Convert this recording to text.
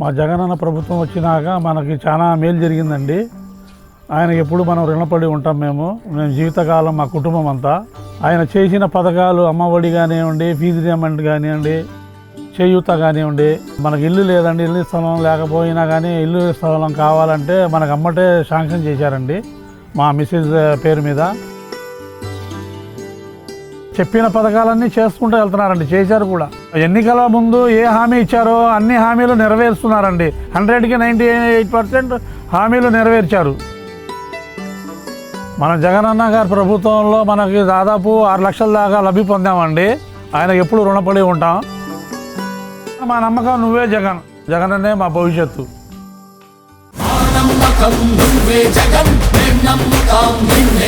మా జగనన్న ప్రభుత్వం వచ్చినాక మనకి చాలా మేలు జరిగిందండి. ఆయనకి ఎప్పుడు మనం రుణపడి ఉంటాం మేము. మేము జీవితకాలం మా కుటుంబం అంతా. ఆయన చేసిన పథకాలు అమ్మఒడి కానివ్వండి ఫీజు రియంబర్మెంట్ కానివ్వండి చేయూత కానివ్వండి మనకి ఇల్లు లేదండి ఇల్లు స్థలం లేకపోయినా కానీ ఇల్లు స్థలం కావాలంటే మనకు అమ్మటే శాంక్షన్ చేశారండి. మా మిస్సెస్ పేరు మీద. చెప్పిన పథకాలన్నీ చేసుకుంటూ వెళ్తున్నారండి చేశారు కూడా. ఎన్నికల ముందు ఏ హామీ ఇచ్చారో అన్ని హామీలు నెరవేరుస్తున్నారండి. హండ్రెడ్కి నైంటీ ఎయిట్ పర్సెంట్ హామీలు నెరవేర్చారు. మన జగనన్న గారి ప్రభుత్వంలో మనకి దాదాపు ఆరు లక్షల దాకా లబ్ధి పొందామండి. ఆయన ఎప్పుడు రుణపడి ఉంటాం. మా నమ్మకం నువ్వే జగన్. జగనన్నే మా భవిష్యత్తు. నమ్మకం జగన్.